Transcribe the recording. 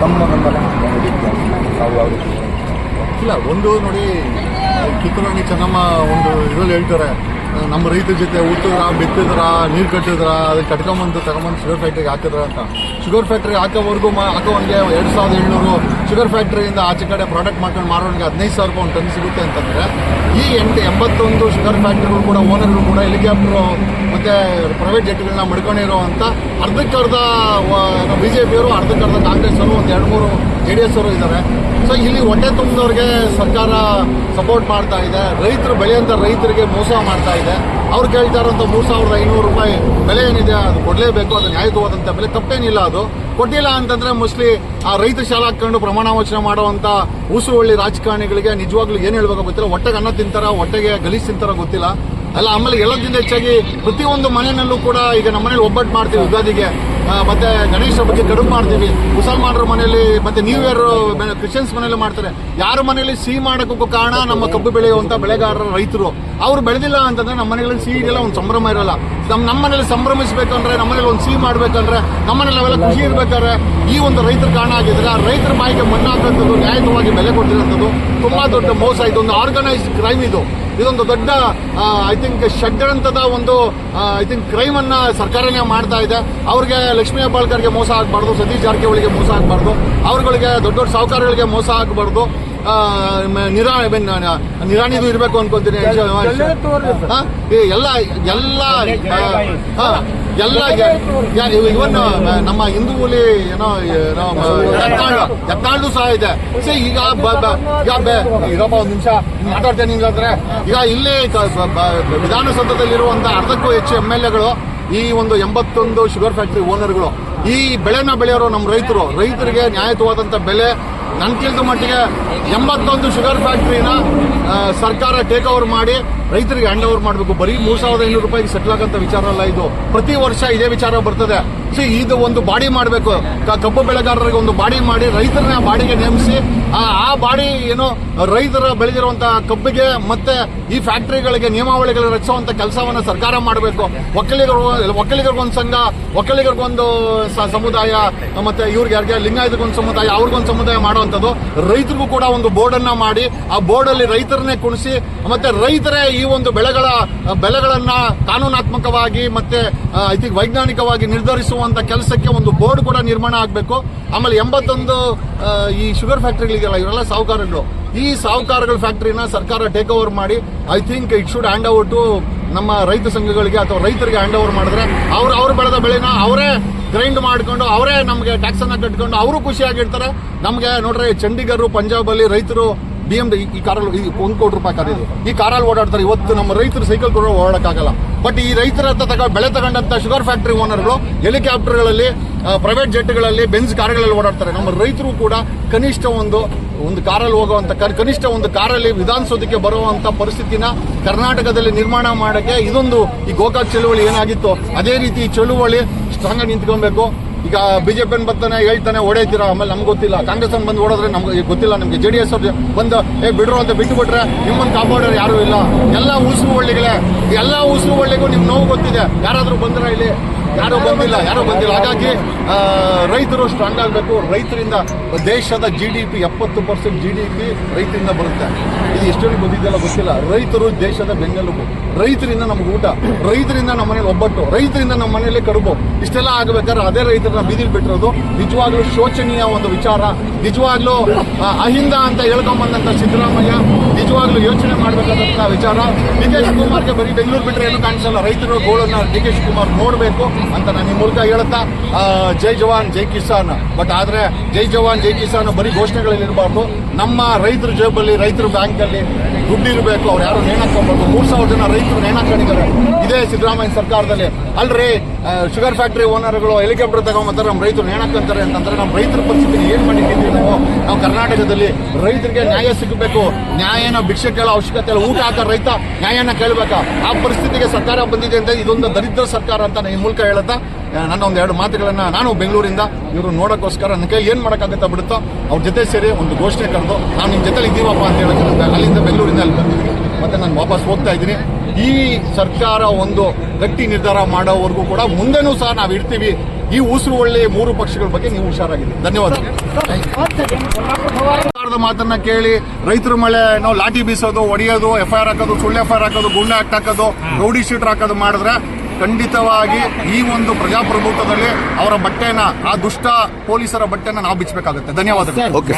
ತಮ್ಮ ಬೆಂಬಲ ಇಲ್ಲ ಒಂದು ನೋಡಿ ಕಿತ್ತೂರಾಣಿ ಚೆನ್ನಮ್ಮ ಒಂದು ಇದರಲ್ಲಿ ಹೇಳ್ತಾರೆ. ನಮ್ಮ ರೈತರ ಜೊತೆ ಉತ್ತಿದ್ರ ಬಿತ್ತಿದ್ರ, ನೀರು ಕಟ್ಟಿದ್ರ ಅದಕ್ಕೆ ಕಟ್ಕೊಂಬಂದು ತಗೊಂಬಂದು ಶುಗರ್ ಫ್ಯಾಕ್ಟ್ರಿಗೆ ಹಾಕಿದ್ರ ಅಂತ. ಶುಗರ್ ಫ್ಯಾಕ್ಟ್ರಿ ಹಾಕೋವರೆಗೂ ಮಾ ಹಾಕೋವನಿಗೆ ಎರಡು ಸಾವಿರದ ಏಳ್ನೂರು ಶುಗರ್ ಫ್ಯಾಕ್ಟ್ರಿಯಿಂದ ಆಚೆ ಕಡೆ ಪ್ರಾಡಕ್ಟ್ ಮಾಡ್ಕೊಂಡು ಮಾರೋನಿಗೆ ಹದಿನೈದು ಸಾವಿರ ರೂಪಾಯಿ ಒಂದು ಟನ್ ಸಿಗುತ್ತೆ ಅಂತಂದರೆ, ಈ ಎಂಟು, ಎಂಬತ್ತೊಂದು ಶುಗರ್ ಫ್ಯಾಕ್ಟ್ರಿಗಳು ಕೂಡ ಓನರ್ಗಳು ಕೂಡ ಹೆಲಿಕಾಪ್ಟ್ರು ಮತ್ತು ಪ್ರೈವೇಟ್ ಜೆಟ್ಗಳನ್ನ ಮಡ್ಕೊಂಡಿರೋ ಅಂತ ಅರ್ಧಕ್ಕರ್ಧ ಬಿ ಜೆ ಪಿಯವರು ಅರ್ಧಕ್ಕರ್ಧ ಕಾಂಗ್ರೆಸ್ ಅವರು ಒಂದು ಎರಡು ಮೂರು ಜೆ ಡಿ ಎಸ್ ಅವರು ಇದ್ದಾರೆ ಸೊ ಇಲ್ಲಿ ಹೊಟ್ಟೆ ತುಂಬಿದವ್ರಿಗೆ ಸರ್ಕಾರ ಸಪೋರ್ಟ್ ಮಾಡ್ತಾ ಇದೆ. ರೈತರು ಬೆಳೆಯಂತ ರೈತರಿಗೆ ಮೋಸ ಮಾಡ್ತಾ ಇದೆ. ಅವ್ರು ಕೇಳ್ತಾ ಇರೋಂಥ ಮೂರು ಸಾವಿರದ ಐನೂರು ರೂಪಾಯಿ ಬೆಲೆ ಏನಿದೆ, ಅದು ಕೊಡಲೇಬೇಕು, ಅದು ನ್ಯಾಯಯುತವಾದಂಥ ಬೆಲೆ, ತಪ್ಪೇನಿಲ್ಲ ಅದು. ಕೊಟ್ಟಿಲ್ಲ ಅಂತಂದರೆ ಮೋಸ್ಟ್ಲಿ ಆ ರೈತ ಶಾಲೆ ಹಾಕ್ಕೊಂಡು ಪ್ರಮಾಣ ವಚನ ಮಾಡುವಂತ ಉಸುರುವಳ್ಳಿ ರಾಜಕಾರಣಿಗಳಿಗೆ ನಿಜವಾಗ್ಲೂ ಏನು ಹೇಳ್ಬೇಕು ಗೊತ್ತಿಲ್ಲ. ಹೊಟ್ಟೆಗೆ ಅನ್ನ ತಿಂತಾರ, ಹೊಟ್ಟೆಗೆ ಗಲೀಜು ತಿಂತಾರ ಗೊತ್ತಿಲ್ಲ. ಅಲ್ಲ, ಆಮೇಲೆ ಎಲ್ಲದಿಂದ ಹೆಚ್ಚಾಗಿ ಪ್ರತಿಯೊಂದು ಮನೆಯಲ್ಲೂ ಕೂಡ ಈಗ ನಮ್ಮ ಮನೇಲಿ ಒಬ್ಬಟ್ಟು ಮಾಡ್ತೀವಿ ಯುಗಾದಿಗೆ. ಮತ್ತೆ ಗಣೇಶ ಬಗ್ಗೆ ಕಡುಬು ಮಾಡ್ತೀವಿ. ಮುಸಲ್ಮಾನರ ಮನೆಯಲ್ಲಿ, ಮತ್ತೆ ನ್ಯೂ ಇಯರ್ ಕ್ರಿಶ್ಚಿಯನ್ಸ್ ಮನೆಯಲ್ಲಿ ಮಾಡ್ತಾರೆ. ಯಾರ ಮನೆಯಲ್ಲಿ ಸಿಹಿ ಮಾಡೋಕ್ಕೂ ಕಾರಣ ನಮ್ಮ ಕಬ್ಬು ಬೆಳೆಯುವಂತ ಬೆಳೆಗಾರರ ರೈತರು. ಅವ್ರು ಬೆಳೆದಿಲ್ಲ ಅಂತಂದ್ರೆ ನಮ್ಮ ಮನೆಗಳಲ್ಲಿ ಸಿಹಿ ಇರಲ್ಲ, ಒಂದು ಸಂಭ್ರಮ ಇರಲ್ಲ. ನಮ್ಮ ನಮ್ಮ ಮನೇಲಿ ಸಂಭ್ರಮಿಸ್ಬೇಕಂದ್ರೆ, ನಮ್ಮ ಮನೇಲಿ ಒಂದು ಸಿಹಿ ಮಾಡ್ಬೇಕಂದ್ರೆ, ನಮ್ಮ ಮನೇಲಿ ಅವೆಲ್ಲ ಖುಷಿ ಇರ್ಬೇಕಾದ್ರೆ ಈ ಒಂದು ರೈತರ ಕಾರಣ ಆಗಿದ್ರೆ ಆ ರೈತರ ಬಾಯಿಗೆ ಮಣ್ಣು ಹಾಕುವಂಥದ್ದು, ನ್ಯಾಯಯುತವಾಗಿ ಬೆಲೆ ಕೊಟ್ಟಿರೋಂಥದ್ದು ತುಂಬಾ ದೊಡ್ಡ ಮೋಸ. ಇದು ಒಂದು ಆರ್ಗನೈಸ್ಡ್ ಕ್ರೈಮ್ ಇದು. ಇದೊಂದು ದೊಡ್ಡ ಐ ಥಿಂಕ್ ಷಡ್ಯಂತ್ರದ ಒಂದು ಐ ಥಿಂಕ್ ಕ್ರೈಮ್ ಅನ್ನ ಸರ್ಕಾರನೇ ಮಾಡ್ತಾ ಇದೆ. ಅವ್ರಿಗೆ ಲಕ್ಷ್ಮೀ ಹೆಬ್ಬಾಳ್ಕರ್ಗೆ ಮೋಸ ಆಗಬಾರ್ದು ಸತೀಶ್ ಜಾರಕಿಹೊಳಿಗೆ ಮೋಸ ಆಗಬಾರ್ದು ಅವ್ರಗಳಿಗೆ ದೊಡ್ಡ ದೊಡ್ಡ ಸಾಹುಕಾರಗಳಿಗೆ ಮೋಸ ಆಗಬಾರ್ದು ನಿರಾ ನಿರಾಣಿದು ಇರಬೇಕು ಅನ್ಕೊಂತೀನಿ ಎಲ್ಲ ಎಲ್ಲ ಎಲ್ಲ ಇವನ್ ನಮ್ಮ ಹಿಂದೂ ಹುಲಿ, ಏನೋ ಎತ್ತಾಳು ಸಹ ಇದೆ. ಸೇ ಈಗ ಇರಪ್ಪ, ಒಂದು ನಿಮಿಷ ಮಾತಾಡ್ತೇನೆ ಹಿಂಗಾದ್ರೆ ಈಗ ಇಲ್ಲಿ ವಿಧಾನಸೌಧದಲ್ಲಿರುವಂತ ಅರ್ಧಕ್ಕೂ ಹೆಚ್ಚು ಎಂ ಎಲ್ ಎಗಳು, ಈ ಒಂದು ಎಂಬತ್ತೊಂದು ಶುಗರ್ ಫ್ಯಾಕ್ಟರಿ ಓನರ್ಗಳು, ಈ ಬೆಳೆನ ಬೆಳೆಯೋರು ನಮ್ಮ ರೈತರು. ರೈತರಿಗೆ ನ್ಯಾಯಯುತವಾದಂತ ಬೆಲೆ ನನ್ ತಿಳಿದ ಮಟ್ಟಿಗೆ ಎಂಬತ್ತೊಂದು ಶುಗರ್ ಫ್ಯಾಕ್ಟ್ರಿನ ಸರ್ಕಾರ ಟೇಕ್ ಓವರ್ ಮಾಡಿ, ರೈತರಿಗೆ ಹ್ಯಾಂಡ್ ಓವರ್ ಮಾಡಬೇಕು. ಬರೀ ಮೂರು ಸಾವಿರದ ಐನೂರು ರೂಪಾಯಿಗೆ ಸೆಟ್ಲ್ ಆಗಂತ ವಿಚಾರ ಅಲ್ಲ ಇದು. ಪ್ರತಿ ವರ್ಷ ಇದೇ ವಿಚಾರ ಬರ್ತದೆ. ಸೊ, ಇದು ಒಂದು ಬಾಡಿ ಮಾಡಬೇಕು. ಕಬ್ಬು ಬೆಳೆಗಾರರಿಗೆ ಒಂದು ಬಾಡಿ ಮಾಡಿ ರೈತರನ್ನ ಬಾಡಿಗೆ ನೇಮಿಸಿ ಆ ಬಾಡಿ ಏನು ರೈತರ ಬೆಳೆದಿರುವಂತಹ ಕಬ್ಬಿಗೆ ಮತ್ತೆ ಈ ಫ್ಯಾಕ್ಟರಿಗಳಿಗೆ ನಿಯಮಾವಳಿಗಳು ರಚಿಸುವಂತ ಕೆಲಸವನ್ನ ಸರ್ಕಾರ ಮಾಡಬೇಕು. ಒಕ್ಕಲಿಗರು, ಒಕ್ಕಲಿಗರಿಗೊಂದು ಸಂಘ, ಒಕ್ಕಲಿಗರಿಗೊಂದು ಸಮುದಾಯ, ಮತ್ತೆ ಇವ್ರಿಗೆ ಯಾರಿಗೆ ಲಿಂಗಾಯತಗೊಂದು ಸಮುದಾಯ, ಅವ್ರಿಗೊಂದು ಸಮುದಾಯ ಮಾಡುವಂಥದ್ದು. ರೈತರಿಗೂ ಕೂಡ ಒಂದು ಬೋರ್ಡ್ ಅನ್ನ ಮಾಡಿ, ಆ ಬೋರ್ಡ್ ಅಲ್ಲಿ ರೈತರನ್ನೇ ಕುಣಿಸಿ, ಮತ್ತೆ ರೈತರೇ ಈ ಒಂದು ಬೆಳೆಗಳ, ಬೆಳೆಗಳನ್ನ ಕಾನೂನಾತ್ಮಕವಾಗಿ ಮತ್ತೆ ಐ ತಿಂಕ್ ವೈಜ್ಞಾನಿಕವಾಗಿ ನಿರ್ಧರಿಸುವಂತ ಕೆಲಸಕ್ಕೆ ಒಂದು ಬೋರ್ಡ್ ಕೂಡ ನಿರ್ಮಾಣ ಆಗಬೇಕು. ಆಮೇಲೆ ಎಂಬತ್ತೊಂದು ಈ ಶುಗರ್ ಫ್ಯಾಕ್ಟರಿಗಳಿಗೆಲ್ಲ ಇವರೆಲ್ಲ ಸಾಹುಕಾರಗಳು ಈ ಸಾಹುಕಾರಗಳ ಫ್ಯಾಕ್ಟರಿನ ಸರ್ಕಾರ ಟೇಕ್ ಓವರ್ ಮಾಡಿ I think it should hand over to ನಮ್ಮ ರೈತ ಸಂಘಗಳಿಗೆ ಅಥವಾ ರೈತರಿಗೆ ಹ್ಯಾಂಡ್ ಓವರ್ ಮಾಡಿದ್ರೆ, ಅವ್ರು ಅವ್ರು ಬೆಳೆದ ಬೆಳೆನ ಅವರೇ ಗ್ರೈಂಡ್ ಮಾಡ್ಕೊಂಡು, ಅವರೇ ನಮಗೆ ಟ್ಯಾಕ್ಸನ್ನು ಕಟ್ಕೊಂಡು, ಅವರು ಖುಷಿಯಾಗಿರ್ತಾರೆ. ನಮಗೆ ನೋಡ್ರಿ ಪಂಜಾಬ್ ಅಲ್ಲಿ ರೈತರು ಬಿ ಎಂ ಈ ಕಾರಲ್ಲಿ ಒಂದು ಕೋಟಿ ರೂಪಾಯಿ ಕಾರ್ ಈ ಕಾರಲ್ಲಿ ಓಡಾಡ್ತಾರೆ. ಇವತ್ತು ನಮ್ಮ ರೈತರು ಸೈಕಲ್ ಕೂಡ ಓಡಾಡೋಕ್ಕಾಗಲ್ಲ. ಬಟ್ ಈ ರೈತರ ಹತ್ರ ತಗ ಬೆಳೆ ತಗೊಂಡಂತ ಶುಗರ್ ಫ್ಯಾಕ್ಟ್ರಿ ಓನರ್ಗಳು ಹೆಲಿಕಾಪ್ಟರ್ಗಳಲ್ಲಿ ಪ್ರೈವೇಟ್ ಜೆಟ್ಗಳಲ್ಲಿ ಬೆಂಜ್ ಕಾರ್ಗಳಲ್ಲಿ ಓಡಾಡ್ತಾರೆ. ನಮ್ಮ ರೈತರು ಕೂಡ ಕನಿಷ್ಠ ಒಂದು ಒಂದು ಕಾರಲ್ಲಿ ಹೋಗುವಂಥ ಕನಿಷ್ಠ ಒಂದು ಕಾರಲ್ಲಿ ವಿಧಾನಸೌಧಕ್ಕೆ ಬರುವಂಥ ಪರಿಸ್ಥಿತಿನ ಕರ್ನಾಟಕದಲ್ಲಿ ನಿರ್ಮಾಣ ಮಾಡೋಕ್ಕೆ ಇದೊಂದು ಈ ಗೋಕಾಕ್ ಚಳುವಳಿ ಏನಾಗಿತ್ತು, ಅದೇ ರೀತಿ ಈ ಚಳುವಳಿ ಸ್ಟ್ರಾಂಗಾಗಿ ನಿಂತ್ಕೊಬೇಕು ಈಗ ಬಿಜೆಪಿ ಬರ್ತಾನೆ, ಹೇಳ್ತಾನೆ ಓಡೈತೀರಾ ಆಮೇಲೆ ನಮ್ಗೆ ಗೊತ್ತಿಲ್ಲ. ಕಾಂಗ್ರೆಸ್ ಬಂದ್ ಬಂದು ಓಡೋದ್ರೆ ನಮ್ಗೆ ಗೊತ್ತಿಲ್ಲ, ನಮ್ಗೆ ಜೆ ಡಿ ಎಸ್ ಅವ್ರು ಬಂದು, ಏ, ಬಿಡ್ರು ಅಂತ ಬಿಟ್ಟು ಬಿಟ್ರೆ ನಿಮ್ಮನ್ನು ಕಾಪಾಡೋರು ಯಾರು ಇಲ್ಲ. ಎಲ್ಲ ಉಸಿರು ಒಳ್ಳೆಗಳೇ ಎಲ್ಲ ಉಸಿರು ಒಳ್ಳೆಗೂ ನಿಮ್ಗೆ ನೋವು ಗೊತ್ತಿದೆ. ಯಾರಾದ್ರೂ ಬಂದ್ರ ಇಲ್ಲಿ? ಯಾರು ಬಂದಿಲ್ಲ, ಯಾರೋ ಬಂದಿಲ್ಲ. ಹಾಗಾಗಿ ರೈತರು ಸ್ಟ್ರಾಂಗ್ ಆಗಬೇಕು. ರೈತರಿಂದ ದೇಶದ ಜಿ ಡಿ ಪಿ ಎಪ್ಪತ್ತು ಪರ್ಸೆಂಟ್ ಜಿ ಡಿ ಪಿ ರೈತರಿಂದ ಬರುತ್ತೆ. ಇದು ಎಷ್ಟೊಂದು ಬಂದಿದ್ದೆಲ್ಲ ಗೊತ್ತಿಲ್ಲ. ರೈತರು ದೇಶದ ಬೆನ್ನೆಲುಬು. ರೈತರಿಂದ ನಮ್ಗೆ ಊಟ. ರೈತರಿಂದ ನಮ್ಮ ಮನೇಲಿ ಒಬ್ಬಟ್ಟು. ರೈತರಿಂದ ನಮ್ಮ ಮನೆಯಲ್ಲೇ ಕಡುಬು. ಇಷ್ಟೆಲ್ಲ ಆಗಬೇಕಾದ್ರೆ ಅದೇ ರೈತರನ್ನ ಬೀದಿಲಿ ಬಿಟ್ಟಿರೋದು. ನಿಜವಾಗ್ಲೂ ಶೋಚನೀಯ ಒಂದು ವಿಚಾರ. ನಿಜವಾಗ್ಲೂ ಅಹಿಂದ ಅಂತ ಹೇಳ್ಕೊಂಬಂದಂಥ ಸಿದ್ದರಾಮಯ್ಯ ನಿಜವಾಗ್ಲೂ ಯೋಚನೆ ಮಾಡಬೇಕಾದಂಥ ವಿಚಾರ. ಡಿ ಕುಮಾರ್ಗೆ ಬರೀ ಬೆಂಗಳೂರು ಬಿಟ್ಟರೆ ಏನು ಕಾಣಿಸಲ್ಲ. ರೈತರ ಗೋಳನ್ನ ಡಿ ಕುಮಾರ್ ನೋಡಬೇಕು. ಅಂತ ನಾನು ಮೂಲಕ ಹೇಳುತ್ತಾ ಜೈ ಜವಾನ್, ಜೈ ಕಿಸಾನ್. ಬಟ್ ಆದ್ರೆ ಜೈ ಜವಾನ್, ಜೈ ಕಿಸಾನ್ ಬರೀ ಘೋಷಣೆಗಳಲ್ಲಿ ಇರಬಾರ್ದು. ನಮ್ಮ ರೈತರ ಜೇಬಲ್ಲಿ, ರೈತರ ಬ್ಯಾಂಕಲ್ಲಿ ದುಡ್ಡು ಇರಬೇಕು, ಅವ್ರು ಯಾರು ನೇಣಾಕೋಬಾರ್ದು ಮೂರು ಸಾವಿರ ಜನ ರೈತರು ನೇಣಾಕೊಂಡಿದ್ದಾರೆ ಇದೇ ಸಿದ್ದರಾಮಯ್ಯ ಸರ್ಕಾರದಲ್ಲಿ. ಅಲ್ರಿ ಶುಗರ್ ಫ್ಯಾಕ್ಟರಿ ಓನರ್ಗಳು ಹೆಲಿಕಾಪ್ಟರ್ ತಗೊಂಬತ್ತಾರೆ ನಮ್ಮ ರೈತರು ನೇಣಾಕೊಂತಾರೆ ಅಂತಂದ್ರೆ ನಮ್ಮ ರೈತರ ಪರಿಸ್ಥಿತಿ ಏನು ಮಾಡಿದ್ದೀವಿ ನಾವು? ನಾವು ಕರ್ನಾಟಕದಲ್ಲಿ ರೈತರಿಗೆ ನ್ಯಾಯ ಸಿಗಬೇಕು. ನ್ಯಾಯನ ಭಿಕ್ಷೆ ಕೇಳೋ ಅವಶ್ಯಕತೆ ಇಲ್ಲ. ಊಟ ಹಾಕೋ ರೈತ ನ್ಯಾಯನ ಕೇಳಬೇಕಾ? ಆ ಪರಿಸ್ಥಿತಿಗೆ ಸರ್ಕಾರ ಬಂದಿದೆ ಅಂತ ಇದೊಂದು ದರಿದ್ರ ಸರ್ಕಾರ ಅಂತ ನಾನು ಈ ಮೂಲಕ ಹೇಳ ಹೇಳ್ತಾ ನನ್ನ ಒಂದು ಎರಡು ಮಾತುಗಳನ್ನ ನಾನು ಬೆಂಗಳೂರಿಂದ ಇವರು ನೋಡೋಕ್ಕೋಸ್ಕರ ನನ್ನ ಕೈಲಿ ಏನು ಮಾಡೋಕ್ಕಾಗುತ್ತಾ ಬಿಡುತ್ತೋ ಅವ್ರ ಜೊತೆ ಸೇರಿ ಒಂದು ಘೋಷಣೆ ಕರೆದು ನಾನು ನಿಮ್ಮ ಜೊತೆ ಇದ್ದೀವಪ್ಪ ಅಂತ ಹೇಳಕ್ಕೆ ಅಲ್ಲಿಂದ ಬೆಂಗಳೂರಿಂದ ಅಲ್ಲಿ ಬಂದಿದ್ದೀನಿ. ಮತ್ತೆ ನಾನು ವಾಪಸ್ ಹೋಗ್ತಾ ಇದ್ದೀನಿ. ಈ ಸರ್ಕಾರ ಒಂದು ಗಟ್ಟಿ ನಿರ್ಧಾರ ಮಾಡೋವರೆಗೂ ಕೂಡ ಮುಂದೆನೂ ಸಹ ನಾವು ಇರ್ತೀವಿ. ಈ ಉಸಿರು ಒಳ್ಳೆ ಮೂರು ಪಕ್ಷಗಳ ಬಗ್ಗೆ ನೀವು ಹುಷಾರಾಗಿದೆ ಧನ್ಯವಾದ. ಮಾತನ್ನ ಕೇಳಿ ರೈತರ ಮಳೆ ನಾವು ಲಾಠಿ ಬೀಸೋದು ಹೊಡೆಯೋದು ಎಫ್ ಐ ಆರ್ ಹಾಕೋದು ಸುಳ್ಳು ಎಫ್ ಐ ಆರ್ ಹಾಕೋದು ಗುಂಡೆ ಹಾಕೋದು ರೌಡಿ ಶೀಟರ್ ಹಾಕೋದು ಮಾಡಿದ್ರೆ ಖಂಡಿತವಾಗಿ ಈ ಒಂದು ಪ್ರಜಾಪ್ರಭುತ್ವದಲ್ಲಿ ಅವರ ಬಟ್ಟೆನ ಆ ದುಷ್ಟ ಪೊಲೀಸರ ಬಟ್ಟೆನ ನಾವು ಬಿಚ್ಚಬೇಕಾಗುತ್ತೆ ಧನ್ಯವಾದಗಳು. ಓಕೆ